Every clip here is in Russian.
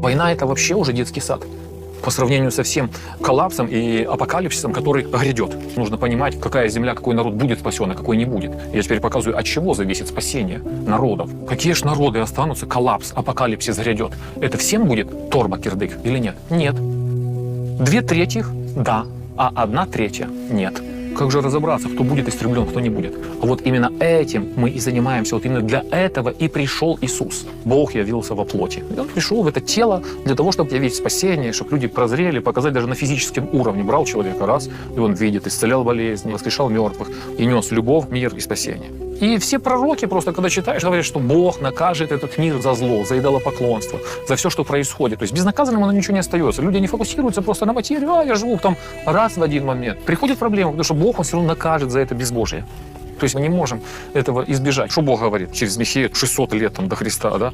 Война – это вообще уже детский сад. По сравнению со всем коллапсом и апокалипсисом, который грядет. Нужно понимать, какая земля, какой народ будет спасен, а какой не будет. Я теперь показываю, от чего зависит спасение народов. Какие же народы останутся, коллапс, апокалипсис грядет. Это всем будет торба кирдык или нет? Нет. Две трети – да, а одна третья – нет. Как же разобраться, кто будет истреблен, кто не будет? А вот именно этим мы и занимаемся. Вот именно для этого и пришел Иисус. Бог явился во плоти. И Он пришел в это тело для того, чтобы явить спасение, чтобы люди прозрели, показать даже на физическом уровне. Брал человека раз, и он видит, исцелял болезни, воскрешал мертвых и нес любовь, мир и спасение. И все пророки просто, когда читаешь, говорят, что Бог накажет этот мир за зло, за идолопоклонство, за все, что происходит. То есть безнаказанным оно ничего не остается. Люди не фокусируются просто на материю, а я живу там раз в один момент. Приходит проблема, потому что Бог, Он все равно накажет за это безбожие. То есть мы не можем этого избежать. Что Бог говорит через Михея 600 лет там, до Христа, да?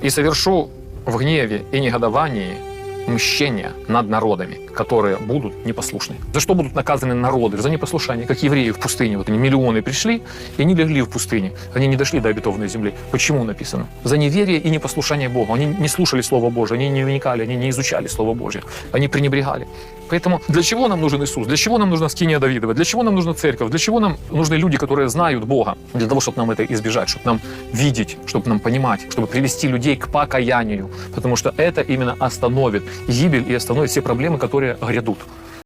«И совершу в гневе и негодовании мщение над народами, которые будут непослушны. За что будут наказаны народы? За непослушание, как евреи в пустыне. Вот они миллионы пришли, и они легли в пустыне. Они не дошли до обетованной земли. Почему написано? За неверие и непослушание Богу. Они не слушали Слово Божие, они не вникали, они не изучали Слово Божье. Они пренебрегали. Поэтому для чего нам нужен Иисус? Для чего нам нужна скиния Давидова? Для чего нам нужна церковь? Для чего нам нужны люди, которые знают Бога? Для того, чтобы нам это избежать, чтобы нам видеть, чтобы нам понимать, чтобы привести людей к покаянию. Потому что это именно остановит гибель и остановит все проблемы, которые грядут.